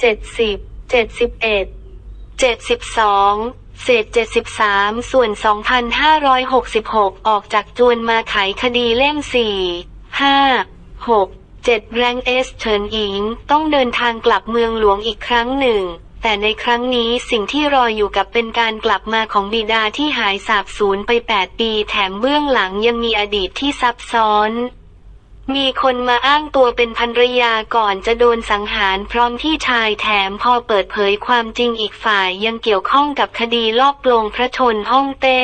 เจ็ดสิบเจ็ดสิบเอ็ดเจ็ดสิบสองเศษเจ็ดสิบสามส่วนสองพันห้าร้อยหกสิบหกออกจากจวนมาไขคดีเล่มสี่ห้าหกเจ็ดแรงเอสเฉินอิง ต้องเดินทางกลับเมืองหลวงอีกครั้งหนึ่ง แต่ในครั้งนี้สิ่งที่รออยู่กับเป็นการกลับมาของบิดาที่หายสาบสูญไป 8 ปี แถมเบื้องหลังยังมีอดีตที่ซับซ้อน มีคนมาอ้างตัวเป็นภรรยาก่อนจะโดนสังหารพร้อมที่ชายแถมพอเปิดเผยความจริงอีกฝ่ายยังเกี่ยวข้องกับคดีลอบโปลงพระชนฮ่องเต้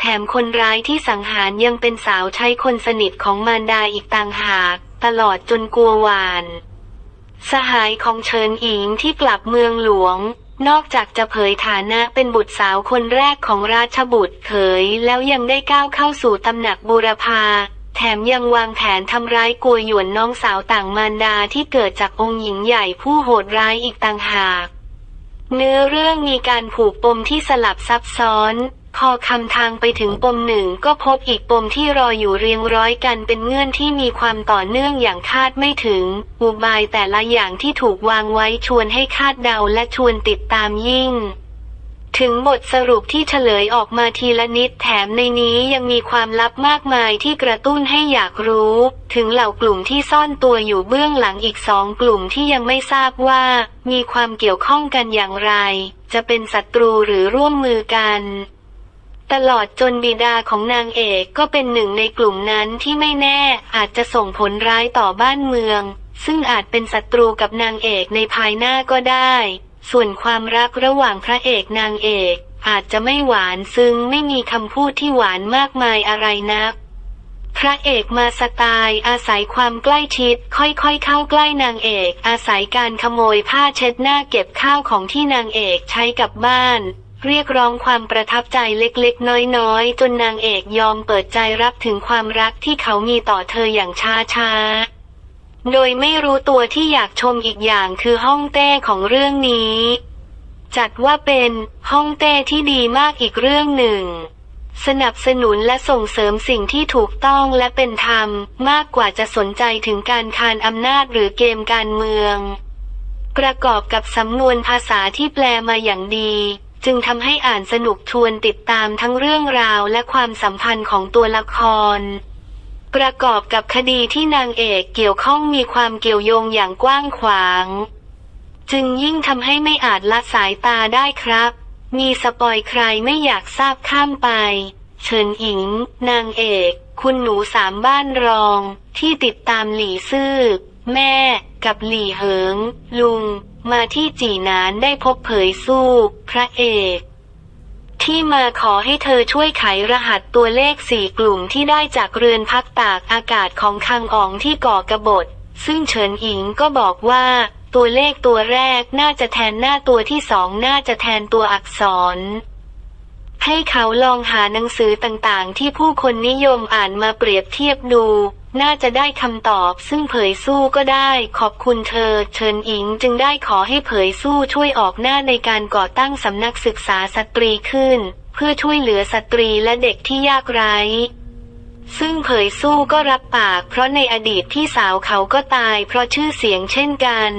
แถมคนร้ายที่สังหารยังเป็นสาวใช้คนสนิทของมารดาอีกต่างหาก ตลอดจนกลัวหวาน สหายของเฉินอิงที่กลับเมืองหลวง นอกจากจะเผยฐานะเป็นบุตรสาวคนแรกของราชบุตรเขยแล้วยังได้ก้าวเข้าสู่ตำหนักบูรพา แถมยังวางแผนทำร้ายกัวหยวนน้องสาวต่างมารดาที่เกิดจากองค์หญิงใหญ่ผู้โหดร้ายอีกต่างหาก เนื้อเรื่องมีการผูกปมที่สลับซับซ้อน พอคำทางไปถึงปมหนึ่งก็พบอีกปมที่รออยู่เรียงร้อยกันเป็นเงื่อนที่มีความต่อเนื่องอย่างคาดไม่ถึง อุบายแต่ละอย่างที่ถูกวางไว้ชวนให้คาดเดาและชวนติดตามยิ่ง ถึงบทสรุปที่เฉลยออกมาทีละนิดแถมในนี้ยังมีความลับมากมายที่กระตุ้นให้อยากรู้ ถึงเหล่ากลุ่มที่ซ่อนตัวอยู่เบื้องหลังอีกสองกลุ่มที่ยังไม่ทราบว่า มีความเกี่ยวข้องกันอย่างไร จะเป็นศัตรูหรือร่วมมือกันตลอดจนบิดาของนางเอกก็เป็นหนึ่งในกลุ่มนั้นที่ไม่แน่อาจจะส่งผลร้ายต่อบ้านเมือง ซึ่งอาจเป็นศัตรูกับนางเอกในภายหน้าก็ได้ ส่วนความรักระหว่างพระเอกนางเอก อาจจะไม่หวานซึ่งไม่มีคำพูดที่หวานมากมายอะไรนัก พระเอกมาสไตล์อาศัยความใกล้ชิด ค่อยๆเข้าใกล้นางเอก อาศัยการขโมยผ้าเช็ดหน้าเก็บข้าวของที่นางเอกใช้กับบ้าน เรียกร้องความประทับใจเล็กๆ น้อยๆ จนนางเอกยอมเปิดใจรับถึงความรักที่เขามีต่อเธออย่างช้าๆ โดยไม่รู้ตัวที่อยากชมอีกอย่างคือห้องเต้ของเรื่องนี้ จัดว่าเป็นห้องเต้ที่ดีมากอีกเรื่องหนึ่ง สนับสนุนและส่งเสริมสิ่งที่ถูกต้องและเป็นธรรมมากกว่าจะสนใจถึงการคานอำนาจหรือเกมการเมือง ประกอบกับสำนวนภาษาที่แปลมาอย่างดี จึงทำให้อ่านสนุกชวนติดตามทั้งเรื่องราวและความสัมพันธ์ของตัวละคร ประกอบกับคดีที่นางเอกเกี่ยวข้องมีความเกี่ยวโยงอย่างกว้างขวาง จึงยิ่งทำให้ไม่อาจละสายตาได้ครับ มีสปอยใครไม่อยากทราบข้ามไปเฉินอิง นางเอก คุณหนูสามบ้านรอง ที่ติดตามหลี่ซื่อ แม่ กับหลี่เหิง ลุง มาที่จีนานได้พบเผยสู้ พระเอก ที่มาขอให้เธอช่วยไขรหัสตัวเลขสี่กลุ่มที่ได้จากเรือนพักตากอากาศของคังอ๋องที่ก่อกระบฏ ซึ่งเฉินอิงก็บอกว่า ตัวเลขตัวแรกน่าจะแทนหน้าตัวที่สองน่าจะแทนตัวอักษร ให้เขาลองหาหนังสือต่างๆ ที่ผู้คนนิยมอ่านมาเปรียบเทียบดู น่าจะได้คำตอบ ซึ่งเผยสู้ก็ได้ ขอบคุณเธอ เชิญอิงจึงได้ขอให้เผยสู้ช่วยออกหน้าในการก่อตั้งสำนักศึกษาสตรีขึ้น เพื่อช่วยเหลือสตรีและเด็กที่ยากไร้ซึ่งเผยสู้ก็รับปาก เพราะในอดีตพี่สาวเขาก็ตาย เพราะชื่อเสียงเช่นกัน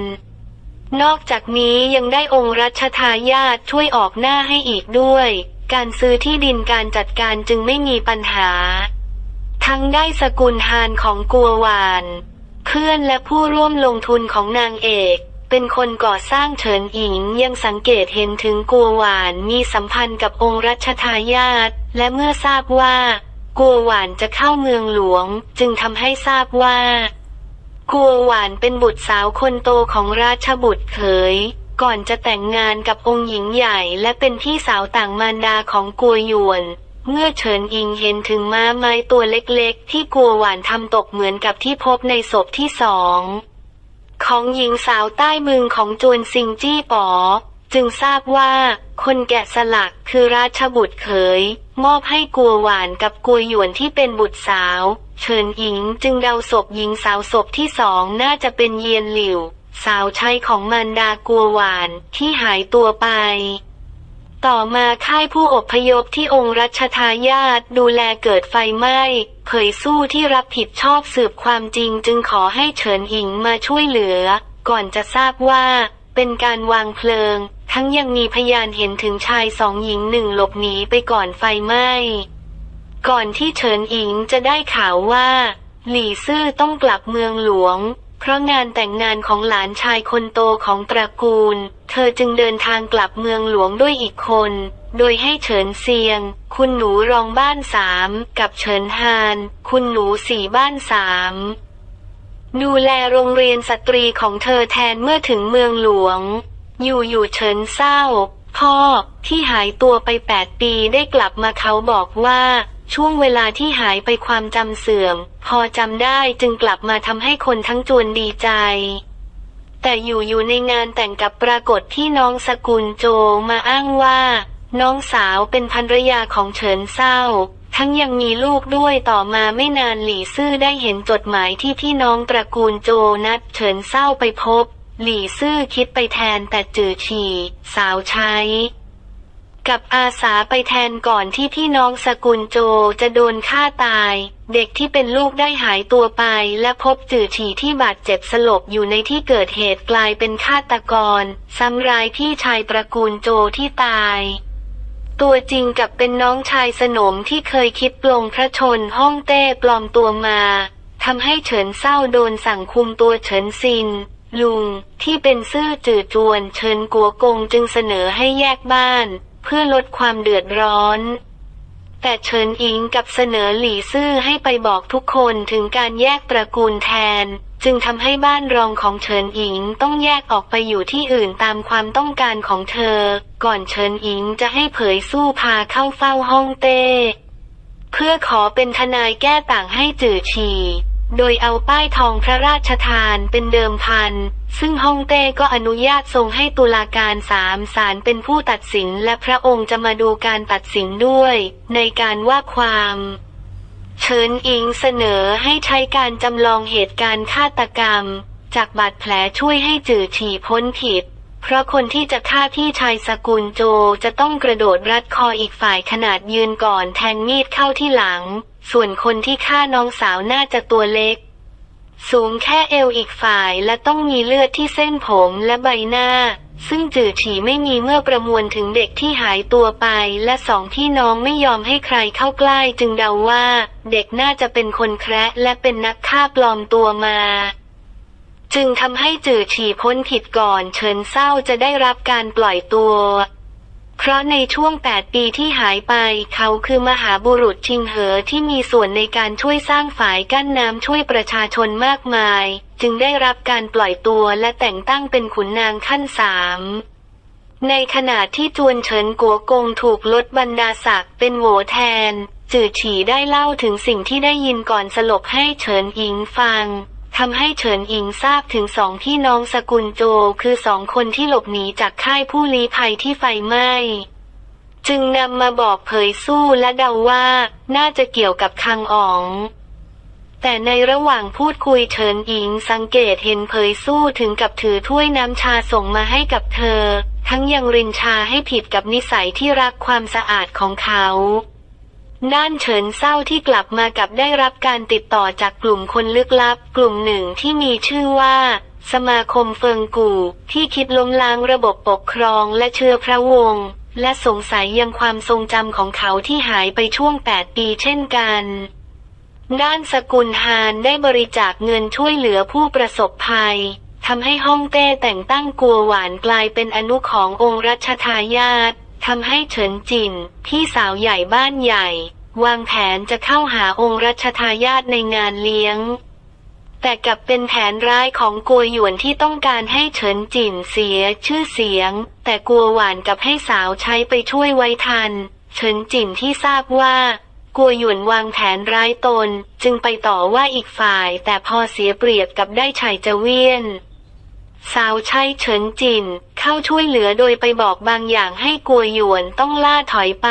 นอกจากนี้ยังได้องค์รัชทายาทช่วยออกหน้าให้อีกด้วย การซื้อที่ดินการจัดการจึงไม่มีปัญหา ทั้งได้สกุลฮานของกัวหวาน เพื่อนและผู้ร่วมลงทุนของนางเอก เป็นคนก่อสร้างเฉินอิงยังสังเกตเห็นถึงกัวหวานมีสัมพันธ์กับองค์รัชทายาทและเมื่อทราบว่า กัวหวานจะเข้าเมืองหลวง จึงทำให้ทราบว่า กัวหวานเป็นบุตรสาวคนโตของราชบุตรเขยก่อนจะแต่งงานกับองค์หญิงใหญ่และเป็นพี่สาวต่างมารดาของกัวหยวน เมื่อเฉินอิงเห็นถึงม้าไม้ตัวเล็กๆ ที่กัวหวานทำตกเหมือนกับที่พบในศพที่สอง ของหญิงสาวใต้มึงของจวนซิงจี้ป๋อ จึงทราบว่าคนแกะสลักคือราชบุตรเขย มอบให้กัวหวานกับกัวหยวนที่เป็นบุตรสาว เฉินอิงจึงเดาศพหญิงสาวศพที่สองน่าจะเป็นเยียนหลิว สาวใช้ของมารดากัวหวานที่หายตัวไป ต่อมาค่ายผู้อพยพที่องค์รัชทายาทดูแลเกิดไฟไหม้เผยสู้ที่รับผิดชอบสืบความจริงจึงขอให้เฉินอิงมาช่วยเหลือ ก่อนจะทราบว่า เป็นการวางเพลิง ทั้งยังมีพยานเห็นถึงชายสองหญิงหนึ่งหลบหนีไปก่อนไฟไหม้ก่อนที่เฉินอิงจะได้ข่าวว่า หลี่ซื่อต้องกลับเมืองหลวง เพราะงานแต่งงานของหลานชายคนโตของตระกูล เธอจึงเดินทางกลับเมืองหลวงด้วยอีกคน โดยให้เฉินเซียง คุณหนูรองบ้านสามกับเฉินฮาน คุณหนูสี่บ้านสามดูแลโรงเรียนสตรีของเธอแทนเมื่อถึงเมืองหลวง อยู่อยู่เฉินเศร้า พ่อที่หายตัวไปแปดปีได้กลับมาเขาบอกว่า ช่วงเวลาที่หายไปความจำเสื่อม พอจำได้จึงกลับมาทำให้คนทั้งจวนดีใจ แต่อยู่อยู่ในงานแต่งกับปรากฏที่น้องสกุลโจมาอ้างว่า น้องสาวเป็นภรรยาของเฉินเศร้า ทั้งยังมีลูกด้วยต่อมาไม่นานหลี่ซื่อได้เห็นจดหมายที่พี่น้องตระกูลโจนัดเฉินเศร้าไปพบ หลี่ซื่อคิดไปแทนแต่จือฉี่สาวใช้ กับอาสาไปแทนก่อนที่พี่น้องสกุลโจจะโดนฆ่าตาย เด็กที่เป็นลูกได้หายตัวไป และพบจือฉี่ที่บาดเจ็บสลบอยู่ในที่เกิดเหตุกลายเป็นฆาตกรซ้ำร้ายพี่ชายตระกูลโจที่ตาย ตัวจริงกับเป็นน้องชายสนมที่เคยคิดปลงพระชนห้องเต้ปลอมตัวมาทำให้เฉินเศร้าโดนสั่งคุมตัวเฉินซินลุงที่เป็นซื่อจืดจวนเฉินกัวกงจึงเสนอให้แยกบ้าน พื่อลดความเดือดร้อน แต่เฉินอิงกับเสนอหลี่ซื่อให้ไปบอกทุกคนถึงการแยกตระกูลแทน จึงทำให้บ้านรองของเฉินอิงต้องแยกออกไปอยู่ที่อื่นตามความต้องการของเธอ ก่อนเฉินอิงจะให้เผยสู้พาเข้าเฝ้าห้องเต้เพื่อขอเป็นทนายแก้ต่างให้จื่อฉีโดยเอาป้ายทองพระราชทานเป็นเดิมพัน ซึ่งฮ่องเต้ก็อนุญาตทรงให้ตุลาการสามศาลเป็นผู้ตัดสินและพระองค์จะมาดูการตัดสินด้วย ในการว่าความเฉินอิงเสนอให้ใช้การจำลองเหตุการณ์ฆาตกรรม จากบาดแผลช่วยให้จื่อฉีพ้นผิด เพราะคนที่จะฆ่าพี่ชายสกุลโจจะต้องกระโดดรัดคออีกฝ่ายขนาดยืนก่อนแทงมีดเข้าที่หลัง ส่วนคนที่ฆ่าน้องสาวน่าจะตัวเล็ก สูงแค่เอวอีกฝ่ายและต้องมีเลือดที่เส้นผมและใบหน้า ซึ่งจือฉีไม่มีเมื่อประมวลถึงเด็กที่หายตัวไป และสองพี่น้องไม่ยอมให้ใครเข้าใกล้จึงเดาว่า เด็กน่าจะเป็นคนแคระและเป็นนักฆ่าปลอมตัวมาจึงทำให้จือฉีพ้นผิดก่อนเฉินเศร้าจะได้รับการปล่อยตัว เพราะในช่วง 8 ปีที่หายไป เขาคือมหาบุรุษชิงเหอที่มีส่วนในการช่วยสร้างฝายกั้นน้ำช่วยประชาชนมากมาย จึงได้รับการปล่อยตัวและแต่งตั้งเป็นขุนนางขั้นสามในขณะที่จวนเฉินกัวกงถูกลดบรรดาศักดิ์เป็นโหวแทน จื่อฉีได้เล่าถึงสิ่งที่ได้ยินก่อนสลบให้เฉินอิงฟัง ทำให้เฉินอิงทราบถึงสองพี่น้องสกุลโจคือสองคนที่หลบหนีจากค่ายผู้ลี้ภัยที่ไฟไหม้จึงนำมาบอกเผยสู้และเดาว่า น่าจะเกี่ยวกับคังอ๋อง แต่ในระหว่างพูดคุยเฉินอิงสังเกตเห็นเผยสู้ถึงกับถือถ้วยน้ำชาส่งมาให้กับเธอ ทั้งยังรินชาให้ผิดกับนิสัยที่รักความสะอาดของเขา ด้านเฉินเศร้าที่กลับมากับได้รับการติดต่อจากกลุ่มคนลึกลับ กลุ่มหนึ่งที่มีชื่อว่า สมาคมเฟิงกู่ ที่คิดล้มล้างระบบปกครองและเชื้อพระวงศ์และสงสัยยังความทรงจำของเขาที่หายไปช่วง 8 ปีเช่นกัน ด้านสกุลฮานได้บริจาคเงินช่วยเหลือผู้ประสบภัยทำให้ฮ่องเต้แต่งตั้งกัวหวานกลายเป็นอนุขององค์รัชทายาท ทำให้เฉินจินพี่สาวใหญ่บ้านใหญ่ วางแผนจะเข้าหาองค์รัชทายาทในงานเลี้ยง แต่กลับเป็นแผนร้ายของกัวหยวนที่ต้องการให้เฉินจินเสียชื่อเสียง แต่กัวหวานกับให้สาวใช้ไปช่วยไว้ทัน เฉินจินที่ทราบว่ากัวหยวนวางแผนร้ายตน จึงไปต่อว่าอีกฝ่ายแต่พอเสียเปรียบกับได้ชัยจะเวียน สาวใช้เฉินจิน เข้าช่วยเหลือโดยไปบอกบางอย่างให้กัวหยวนต้องล่าถอยไป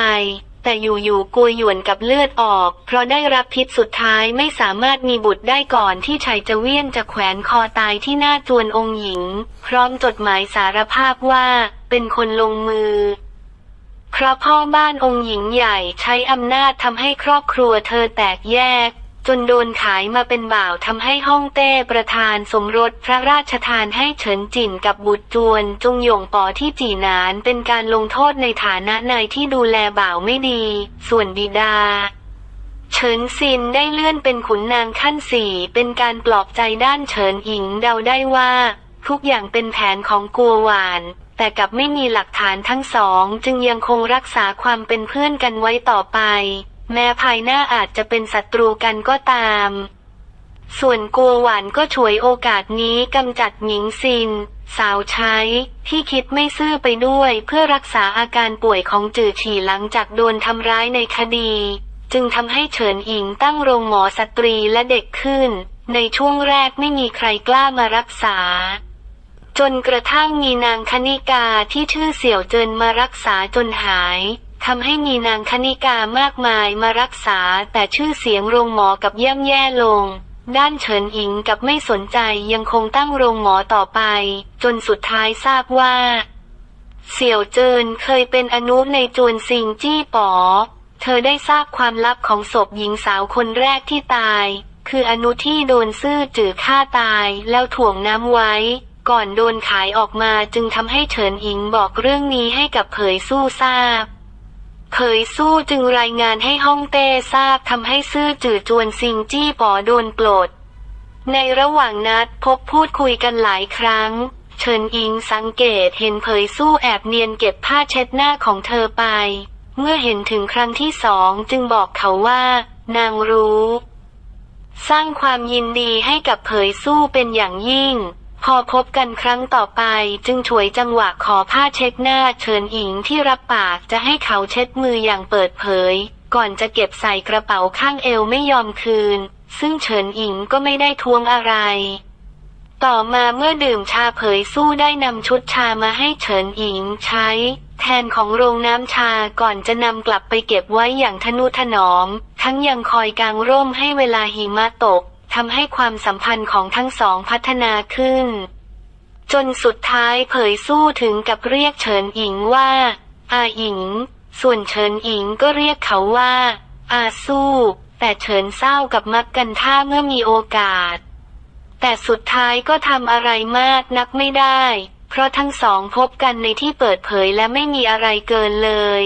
แต่อยู่ๆกัวหยวนกับเลือดออก เพราะได้รับพิษสุดท้ายไม่สามารถมีบุตรได้ก่อนที่ชัยจะเวียนจะแขวนคอตายที่หน้าจวนองค์หญิง พร้อมจดหมายสารภาพว่า เป็นคนลงมือเพราะพ่อบ้านองค์หญิงใหญ่ใช้อำนาจทำให้ครอบครัวเธอแตกแยก จนโดนขายมาเป็นบ่าวทำให้ฮ่องเต้ประธานสมรสพระราชทานให้เฉินจินกับบุตรจวนจงหยงปอที่จีนานเป็นการลงโทษในฐานะนายที่ดูแลบ่าวไม่ดี ส่วนบิดาเฉินซินได้เลื่อนเป็นขุนนางขั้นสี่เป็นการปลอบใจด้านเฉินหญิงเดาได้ว่า ทุกอย่างเป็นแผนของกัวหวาน แต่กับไม่มีหลักฐานทั้งสองจึงยังคงรักษาความเป็นเพื่อนกันไว้ต่อไป แม้ภายหน้าอาจจะเป็นศัตรูกันก็ตาม ส่วนกัวหวานก็ฉวยโอกาสนี้กำจัดหญิงซิน สาวใช้ ที่คิดไม่ซื่อไปด้วยเพื่อรักษาอาการป่วยของจื่อฉี่หลังจากโดนทำร้ายในคดี จึงทำให้เฉินอิงตั้งโรงหมอสตรีและเด็กขึ้น ในช่วงแรกไม่มีใครกล้ามารักษาจนกระทั่งมีนางคณิกาที่ชื่อเสี่ยวเจินมารักษาจนหาย ทำให้มีนางคณิกามากมายมารักษาแต่ชื่อเสียงโรงหมอกับย่ำแย่ลง ด้านเฉินอิงกับไม่สนใจยังคงตั้งโรงหมอต่อไป จนสุดท้ายทราบว่า เสี่ยวเจินเคยเป็นอนุในจวนซิงจี้ป๋อ เธอได้ทราบความลับของศพหญิงสาวคนแรกที่ตาย คืออนุที่โดนซื่อจือฆ่าตายแล้วถ่วงน้ำไว้ก่อนโดนขายออกมาจึงทำให้เฉินอิงบอกเรื่องนี้ให้กับเผยสู้ทราบ เผยสู้จึงรายงานให้ฮ่องเต้ทราบทำให้ซื่อจือจวนซิงจี้ป๋อโดนปลด ในระหว่างนัดพบพูดคุยกันหลายครั้งเฉินอิงสังเกตเห็นเผยสู้แอบเนียนเก็บผ้าเช็ดหน้าของเธอไป เมื่อเห็นถึงครั้งที่สองจึงบอกเขาว่า นางรู้ สร้างความยินดีให้กับเผยสู้เป็นอย่างยิ่ง อพบกันครั้งต่อไปจึงฉวยจังหวะขอผ้าเช็ดหน้าเฉินอิงที่รับปากจะให้เขาเช็ดมืออย่างเปิดเผย ก่อนจะเก็บใส่กระเป๋าข้างเอวไม่ยอมคืน ซึ่งเฉินอิงก็ไม่ได้ทวงอะไร ต่อมาเมื่อดื่มชาเผยสู้ได้นำชุดชามาให้เฉินอิงใช้ แทนของโรงน้ำชาก่อนจะนำกลับไปเก็บไว้อย่างทนุถนอม ทั้งยังคอยกางร่มให้เวลาหิมะตก ทำให้ความสัมพันธ์ของทั้งสองพัฒนาขึ้น จนสุดท้ายเผยสู้ถึงกับเรียกเฉินอิงว่า อาอิง ส่วนเฉินอิงก็เรียกเขาว่า อาสู้ แต่เฉินเศร้ากับมักกันท่าเมื่อมีโอกาส แต่สุดท้ายก็ทำอะไรมากนักไม่ได้ เพราะทั้งสองพบกันในที่เปิดเผยและไม่มีอะไรเกินเลย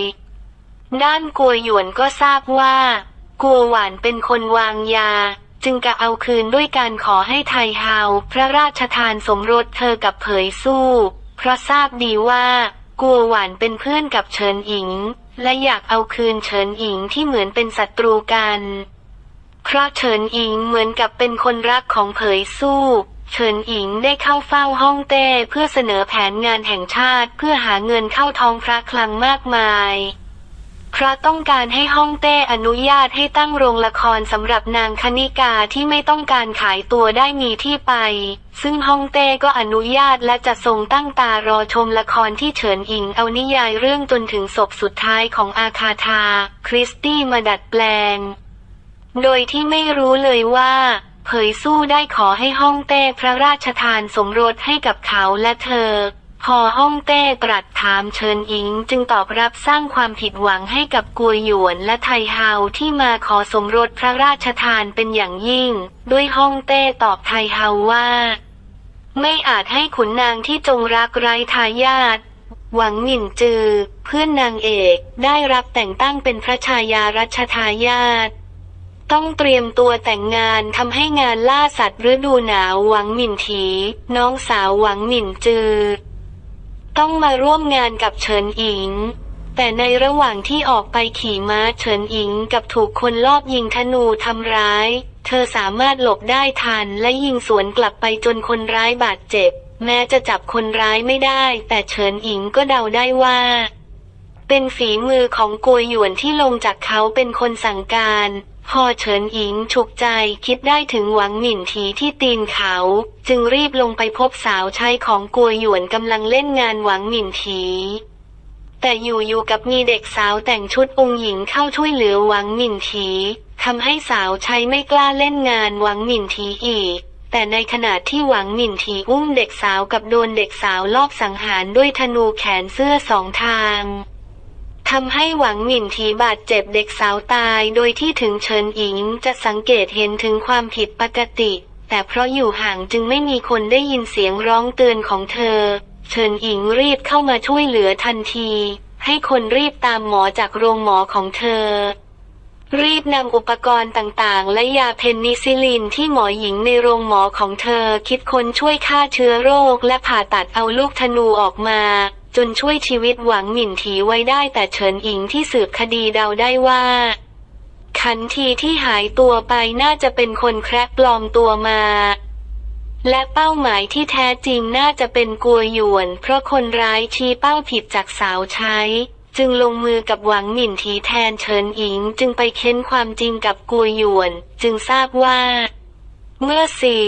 ด้านกัวหยวนก็ทราบว่ากัวหวานเป็นคนวางยา จึงกะเอาคืนด้วยการขอให้ไทเฮาพระราชทานสมรสเธอกับเผยสู้ เพราะทราบดีว่ากัวหวานเป็นเพื่อนกับเฉินอิง และอยากเอาคืนเฉินอิงที่เหมือนเป็นศัตรูกัน เพราะเฉินอิงเหมือนกับเป็นคนรักของเผยสู้เฉินอิงได้เข้าเฝ้าฮ่องเต้เพื่อเสนอแผนงานแห่งชาติเพื่อหาเงินเข้าท้องพระคลังมากมาย เพราะต้องการให้ฮ่องเต้อนุญาตให้ตั้งโรงละครสำหรับนางคณิกาที่ไม่ต้องการขายตัวได้มีที่ไป ซึ่งฮ่องเต้ก็อนุญาตและจะทรงตั้งตารอชมละครที่เฉินอิงเอานิยายเรื่องจนถึงศพสุดท้ายของอาคาธา คริสตี้มาดัดแปลง โดยที่ไม่รู้เลยว่า เผยสู้ได้ขอให้ฮ่องเต้พระราชทานสมรสให้กับเขาและเธอ พอฮ่องเต้ตรัสถามเชิญอิงจึงตอบรับสร้างความผิดหวังให้กับกัวหยวนและไทเฮาที่มาขอสมรสพระราชทานเป็นอย่างยิ่ง ด้วยฮ่องเต้ตอบไทเฮาว่า ไม่อาจให้ขุนนางที่จงรักไร้ทายาทหวังหมิ่นจือ เพื่อนนางเอกได้รับแต่งตั้งเป็นพระชายารัชทายาทต้องเตรียมตัวแต่งงานทำให้งานล่าสัตว์ฤดูหนาวหวังหมิ่นถี น้องสาวหวังหมิ่นจือ ต้องมาร่วมงานกับเฉินอิง แต่ในระหว่างที่ออกไปขี่ม้าเฉินอิงกับถูกคนลอบยิงธนูทำร้าย เธอสามารถหลบได้ทันและยิงสวนกลับไปจนคนร้ายบาดเจ็บ แม้จะจับคนร้ายไม่ได้ แต่เฉินอิงก็เดาได้ว่า เป็นฝีมือของกัวหยวนที่ลงจากเขาเป็นคนสั่งการ พอเฉินอิงฉุกใจคิดได้ถึงหวังหมิ่นถีที่ตีนเขา จึงรีบลงไปพบสาวใช้ของกัวหยวนกำลังเล่นงานหวังหมิ่นถีแต่อยู่ๆกับมีเด็กสาวแต่งชุดองค์หญิงเข้าช่วยเหลือหวังหมิ่นถีทำให้สาวใช้ไม่กล้าเล่นงานหวังหมิ่นถีอีก แต่ในขณะที่หวังหมิ่นถีอุ้มเด็กสาวกับโดนเด็กสาวลอบสังหารด้วยธนูแขนเสื้อสองทาง ทำให้หวังหมิ่นทีบาดเจ็บเด็กสาวตาย โดยที่ถึงเฉินอิงจะสังเกตเห็นถึงความผิดปกติ แต่เพราะอยู่ห่างจึงไม่มีคนได้ยินเสียงร้องเตือนของเธอ เฉินอิงรีบเข้ามาช่วยเหลือทันที ให้คนรีบตามหมอจากโรงหมอของเธอ รีบนำอุปกรณ์ต่างๆ และยาเพนนิซิลินที่หมอหญิงในโรงหมอของเธอ คิดค้นช่วยฆ่าเชื้อโรคและผ่าตัดเอาลูกธนูออกมา จนช่วยชีวิตหวังหมิ่นถีไว้ได้แต่เฉินอิงที่สืบคดีเดาได้ว่า ขันทีที่หายตัวไปน่าจะเป็นคนแคร์ปลอมตัวมา และเป้าหมายที่แท้จริงน่าจะเป็นกัวหยวน เพราะคนร้ายชี้เป้าผิดจากสาวใช้ จึงลงมือกับหวังหมิ่นทีแทนเฉินอิงจึงไปเค้นความจริงกับกัวหยวน จึงทราบว่า เมื่อสี่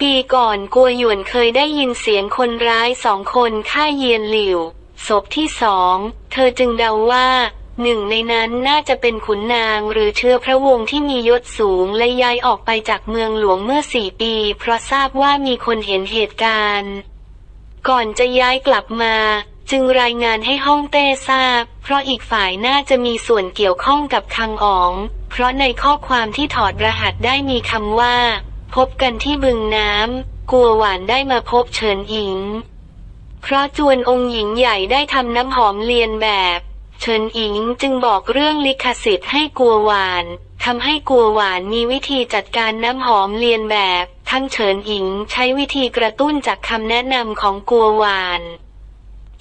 ปีก่อนกัวหยวนเคยได้ยินเสียงคนร้ายสองคนฆ่าเยียนหลิว ศพที่สอง เธอจึงเดาว่า หนึ่งในนั้นน่าจะเป็นขุนนางหรือเชื้อพระวงศ์ที่มียศสูงและย้ายออกไปจากเมืองหลวงเมื่อสี่ปี เพราะทราบว่ามีคนเห็นเหตุการณ์ ก่อนจะย้ายกลับมา จึงรายงานให้ฮ่องเต้ทราบ เพราะอีกฝ่ายน่าจะมีส่วนเกี่ยวข้องกับคังอ๋อง เพราะในข้อความที่ถอดรหัสได้มีคำว่า พบกันที่บึงน้ำ กัวหวานได้มาพบเฉินอิง เพราะจวนองค์หญิงใหญ่ได้ทำน้ำหอมเลียนแบบ เฉินอิงจึงบอกเรื่องลิขสิทธิ์ให้กัวหวานทำให้กัวหวานมีวิธีจัดการน้ำหอมเลียนแบบ ทั้งเฉินอิงใช้วิธีกระตุ้นจากคำแนะนำของกัวหวาน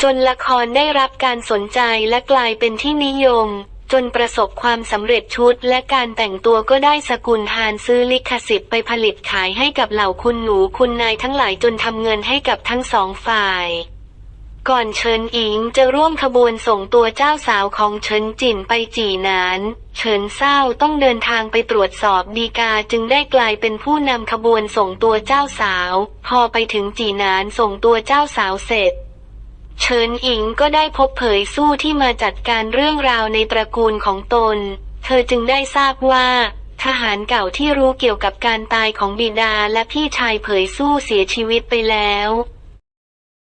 จนละครได้รับการสนใจและกลายเป็นที่นิยม จนประสบความสำเร็จชุดและการแต่งตัวก็ได้สกุลฮานซื้อลิขสิทธิ์ไปผลิตขายให้กับเหล่าคุณหนูคุณนายทั้งหลายจนทำเงินให้กับทั้งสองฝ่ายก่อนเฉินอิงจะร่วมขบวนส่งตัวเจ้าสาวของเฉินจินไปจีนาน เฉินเศร้าต้องเดินทางไปตรวจสอบดีกาจึงได้กลายเป็นผู้นำขบวนส่งตัวเจ้าสาว พอไปถึงจีนานส่งตัวเจ้าสาวเสร็จ เฉินอิงก็ได้พบเผยสู้ที่มาจัดการเรื่องราวในตระกูลของตน เธอจึงได้ทราบว่า ทหารเก่าที่รู้เกี่ยวกับการตายของบิดาและพี่ชายเผยสู้เสียชีวิตไปแล้ว